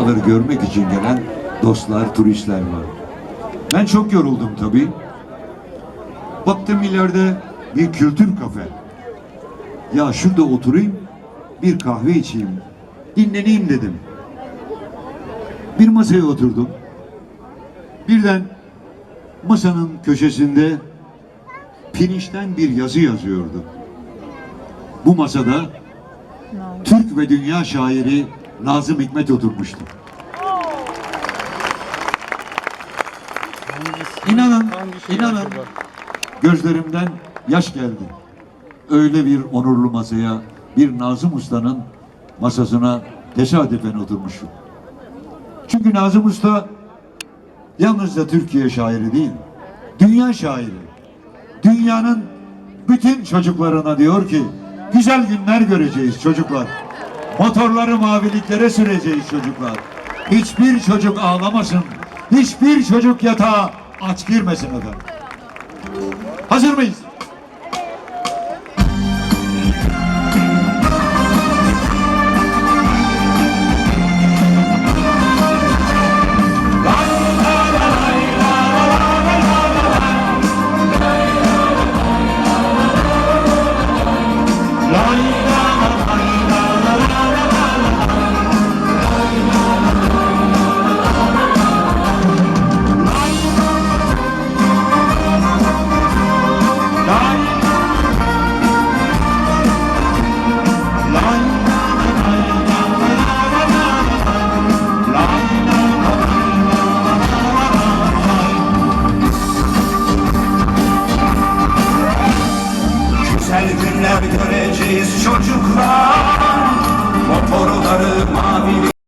buraları görmek için gelen dostlar, turistler var. Ben çok yoruldum tabii. Baktım ileride bir kültür kafe. Ya şurada oturayım, bir kahve içeyim, dinleneyim dedim. Bir masaya oturdum. Birden masanın köşesinde pirinçten bir yazı yazıyordu. Bu masada Türk ve dünya şairi Nazım Hikmet oturmuştu. İnanın, inanın gözlerimden yaş geldi. Öyle bir onurlu masaya bir Nazım Usta'nın masasına tesadüfen oturmuşum. Çünkü Nazım Usta yalnızca Türkiye şairi değil, dünya şairi. Dünyanın bütün çocuklarına diyor ki, güzel günler göreceğiz çocuklar. Motorları maviliklere süreceğiz çocuklar. Hiçbir çocuk ağlamasın, hiçbir çocuk yatağa aç girmesin efendim. Hazır mıyız? Biz çocuklar.